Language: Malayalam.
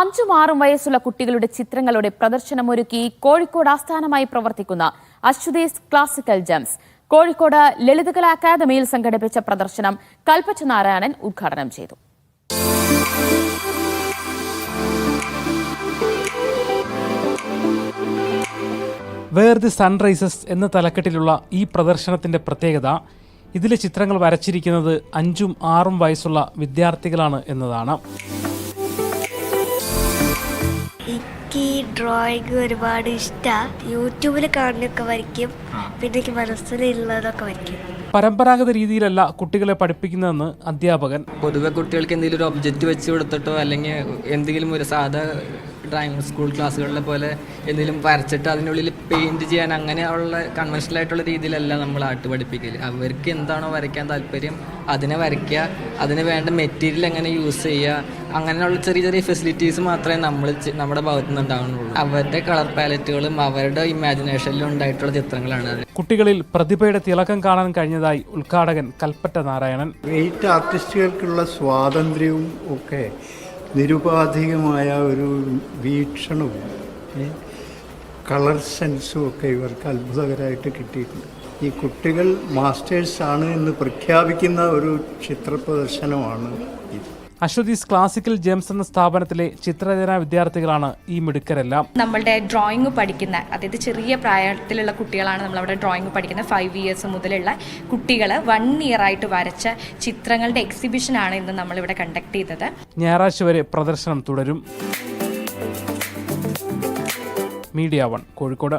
അഞ്ചും ആറും വയസ്സുള്ള കുട്ടികളുടെ ചിത്രങ്ങളുടെ പ്രദർശനമൊരുക്കി കോഴിക്കോട് ആസ്ഥാനമായി പ്രവർത്തിക്കുന്ന അശ്വതീസ് ക്ലാസിക്കൽ ജംസ്. കോഴിക്കോട് ലളിതകലാ അക്കാദമിയിൽ സംഘടിപ്പിച്ച പ്രദർശനം കൽപ്പറ്റ നാരായണൻ ഉദ്ഘാടനം ചെയ്തു. വേർ ദി സൺറൈസസ് എന്ന തലക്കെട്ടിലുള്ള ഈ പ്രദർശനത്തിന്റെ പ്രത്യേകത ഇതിലെ ചിത്രങ്ങൾ വരച്ചിരിക്കുന്നത് അഞ്ചും ആറും വയസ്സുള്ള വിദ്യാർത്ഥികളാണ് എന്നതാണ്. എനിക്ക് ഈ ഡ്രോയിങ് ഒരുപാട് ഇഷ്ടമാണ് യൂട്യൂബിൽ കാണുന്നൊക്കെ വരയ്ക്കും. പിന്നെ എനിക്ക് മനസ്സിലുള്ളതൊക്കെ വരയ്ക്കും. പരമ്പരാഗത രീതിയിലല്ല കുട്ടികളെ പഠിപ്പിക്കുന്നതെന്ന് അധ്യാപകൻ. പൊതുവെ കുട്ടികൾക്ക് എന്തെങ്കിലും ഒരു ഒബ്ജക്റ്റ് വെച്ച് കൊടുത്തിട്ടോ അല്ലെങ്കിൽ എന്തെങ്കിലും ഒരു സാധാ ഡ്രോയിങ് സ്കൂൾ ക്ലാസ്സുകളിലെ പോലെ എന്തെങ്കിലും വരച്ചിട്ട് അതിനുള്ളിൽ പെയിന്റ് ചെയ്യാൻ അങ്ങനെ അങ്ങനെയുള്ള കൺവെൻഷണൽ ആയിട്ടുള്ള രീതിയിലല്ല നമ്മൾ ആർട്ട് പഠിപ്പിക്കൽ അവർക്ക് എന്താണോ വരയ്ക്കാൻ താല്പര്യം അതിനെ വരയ്ക്കുക അതിന് വേണ്ട മെറ്റീരിയൽ എങ്ങനെ യൂസ് ചെയ്യുക അങ്ങനെയുള്ള ചെറിയ ചെറിയ ഫെസിലിറ്റീസ് മാത്രമേ നമ്മൾ നമ്മുടെ ഭാഗത്തു നിന്ന് അവരുടെ കളർ പാലറ്റുകളും അവരുടെ ഇമാജിനേഷനിലും ഉണ്ടായിട്ടുള്ള ചിത്രങ്ങളാണ് അത്. കുട്ടികളിൽ പ്രതിഭയുടെ തിളക്കം കാണാൻ കഴിഞ്ഞതായി ഉദ്ഘാടകൻ കൽപ്പറ്റ നാരായണൻ. ഗ്രേറ്റ് ആർട്ടിസ്റ്റുകൾക്കുള്ള സ്വാതന്ത്ര്യവും ഒക്കെ നിരുപാധികമായ ഒരു വീക്ഷണവും കളർ സെൻസും ഒക്കെ ഇവർക്ക് അത്ഭുതകരമായിട്ട് കിട്ടിയിട്ടുണ്ട്. ഈ കുട്ടികൾ മാസ്റ്റേഴ്സ് ആണ് എന്ന് പ്രഖ്യാപിക്കുന്ന ഒരു ചിത്ര പ്രദർശനമാണ് ഇത്. അശ്വതീസ് ക്ലാസിക്കൽ ജെംസ് എന്ന സ്ഥാപനത്തിലെ ചിത്രരചന വിദ്യാർത്ഥികളാണ് ഈ മിടുക്കരെല്ലാം. നമ്മളുടെ ഡ്രോയിങ് പഠിക്കുന്ന അതായത് ചെറിയ പ്രായത്തിലുള്ള കുട്ടികളാണ് നമ്മളവിടെ ഡ്രോയിങ് പഠിക്കുന്ന ഫൈവ് ഇയേഴ്സ് മുതലുള്ള കുട്ടികൾ വൺ ഇയർ ആയിട്ട് വരച്ച ചിത്രങ്ങളുടെ എക്സിബിഷനാണ് ഇന്ന് നമ്മളിവിടെ കണ്ടക്ട് ചെയ്തത്. ഞായറാഴ്ച വരെ പ്രദർശനം തുടരും. Media one Kozhikode.